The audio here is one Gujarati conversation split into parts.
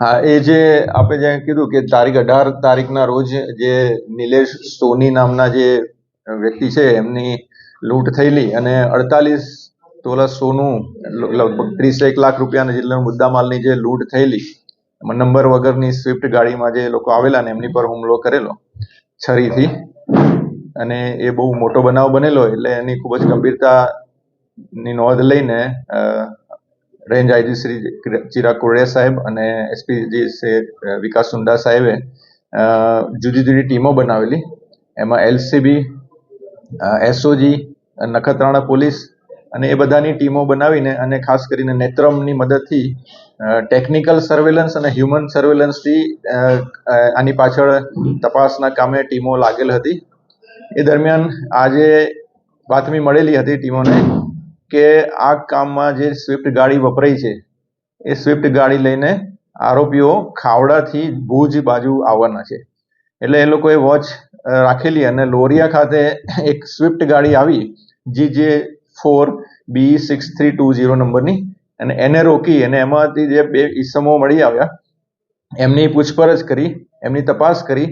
હા, એ જે આપણે જે કીધું કે તારીખ અઢાર તારીખના રોજ જે નિલેશ સોની નામના જે વ્યક્તિ છે, એમની લૂંટ થયેલી અને અડતાલીસ તોલા સોનું લગભગ ત્રીસ એક લાખ રૂપિયાના જેટલા મુદ્દામાલની જે લૂંટ થયેલી, એમાં નંબર વગરની સ્વિફ્ટ ગાડીમાં જે લોકો આવેલા ને એમની પર હુમલો કરેલો, છરીથી. અને એ બહુ મોટો બનાવ બનેલો, એટલે એની ખૂબ જ ગંભીરતાની નોંધ લઈને રેન્જ આઈજી શ્રી ચિરાગ કોડિયા સાહેબ અને એસપીજી શ્રી વિકાસ સુંડા સાહેબે જુદી જુદી ટીમો બનાવેલી. એમાં એલસીબી એસઓજી, નખત્રાણા પોલીસ અને એ બધાની ટીમો બનાવીને અને ખાસ કરીને નેત્રમની મદદથી ટેકનિકલ સર્વેલન્સ અને હ્યુમન સર્વેલન્સથી આની પાછળ તપાસના કામે ટીમો લાગેલ હતી. એ દરમિયાન આજે બાતમી મળેલી હતી ટીમોને. કે આ કામમાં જે સ્વિફ્ટ ગાડી વપરાઈ છે, એ સ્વિફ્ટ ગાડી લઈને આરોપીઓ ખાવડાથી ભુજ બાજુ આવવાના છે. એટલે એ લોકોએ વોચ રાખેલી અને લોરિયા ખાતે એક સ્વિફ્ટ ગાડી આવી, G J four B six three two zero નંબરની, અને એને રોકી અને એમાંથી જે બે ઈસમો મળી આવ્યા, એમની પૂછપરછ કરી, એમની તપાસ કરી,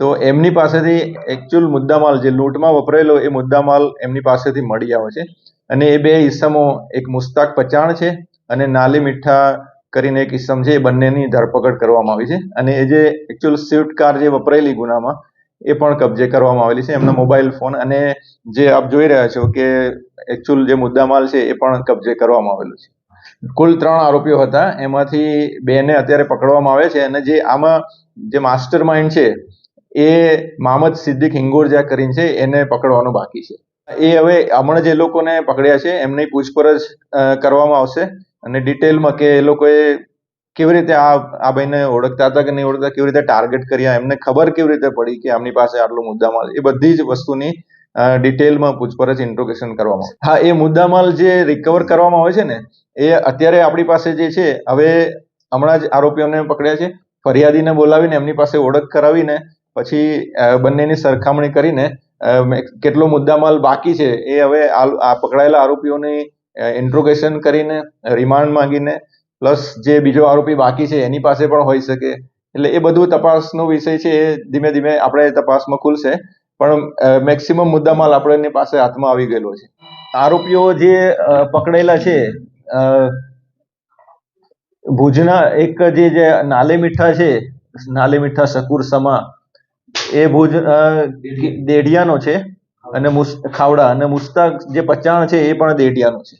તો એમની પાસેથી એકચ્યુઅલ મુદ્દામાલ જે લૂંટમાં વપરાયેલો એ મુદ્દામાલ એમની પાસેથી મળી આવે છે. અને એ બે ઈસમો એક મુસ્તાક પચાણ છે અને નાલી મીઠા કરીને એક ઈસમ છે, એ બંનેની ધરપકડ કરવામાં આવી છે. અને એ જે એકચ્યુઅલ સ્વિફ્ટ કાર જે વપરાયેલી ગુનામાં, એ પણ કબજે કરવામાં આવેલી છે. એમના મોબાઈલ ફોન અને જે આપ જોઈ રહ્યા છો કે એકચ્યુઅલ જે મુદ્દામાલ છે, એ પણ કબજે કરવામાં આવેલો છે. કુલ ત્રણ આરોપીઓ હતા. એમાંથી બેને અત્યારે પકડવામાં આવે છે અને જે આમાં જે માસ્ટર માઇન્ડ છે, એ મામદ સિદ્દીક હિંગોરજા કરીને છે, એને પકડવાનું બાકી છે. એ હવે હમણાં જે લોકોને પકડ્યા છે, એમની પૂછપરછ કરવામાં આવશે. અને ડિટેલમાં કે એ લોકોએ કેવી રીતે આ આ ભાઈને ઓળખતા હતા કે નહીં ઓળખતા, કેવી રીતે ટાર્ગેટ કર્યા, એમને ખબર કેવી રીતે પડી કે આમની પાસે આટલો મુદ્દામાલ? એ બધી જ વસ્તુની ડિટેલમાં પૂછપરછ, ઇન્ટ્રોગેશન કરવામાં હા, એ મુદ્દામાલ જે રિકવર કરવામાં આવે છે ને, એ અત્યારે આપણી પાસે જે છે, હવે હમણાં જ આરોપીઓને પકડ્યા છે. ફરિયાદીને બોલાવીને એમની પાસે ઓળખ કરાવીને, પછી બંનેની સરખામણી કરીને કેટલો મુદ્દામાલ બાકી છે એ હવે આ પકડાયેલા આરોપીઓની ઇન્ટ્રોગેશન કરીને રિમાન્ડ માંગીને પ્લસ જે બીજો આરોપી બાકી છે એની પાસે પણ હોઈ શકે. એટલે એ બધું તપાસનો વિષય છે, એ ધીમે ધીમે આપણે તપાસમાં ખુલશે. પણ મેક્સિમમ મુદ્દામાલ આપણેની પાસે હાથમાં આવી ગયેલો છે. આરોપીઓ જે પકડેલા છે ભુજના એક જે જે નાલે મીઠા છે, નાલે મીઠા શકુર સમા એ ભુજ દેઢિયાનો છે અને મુસ ખાવડા અને મુસ્તાક જે પચાણ છે એ પણ દેઢિયાનો છે.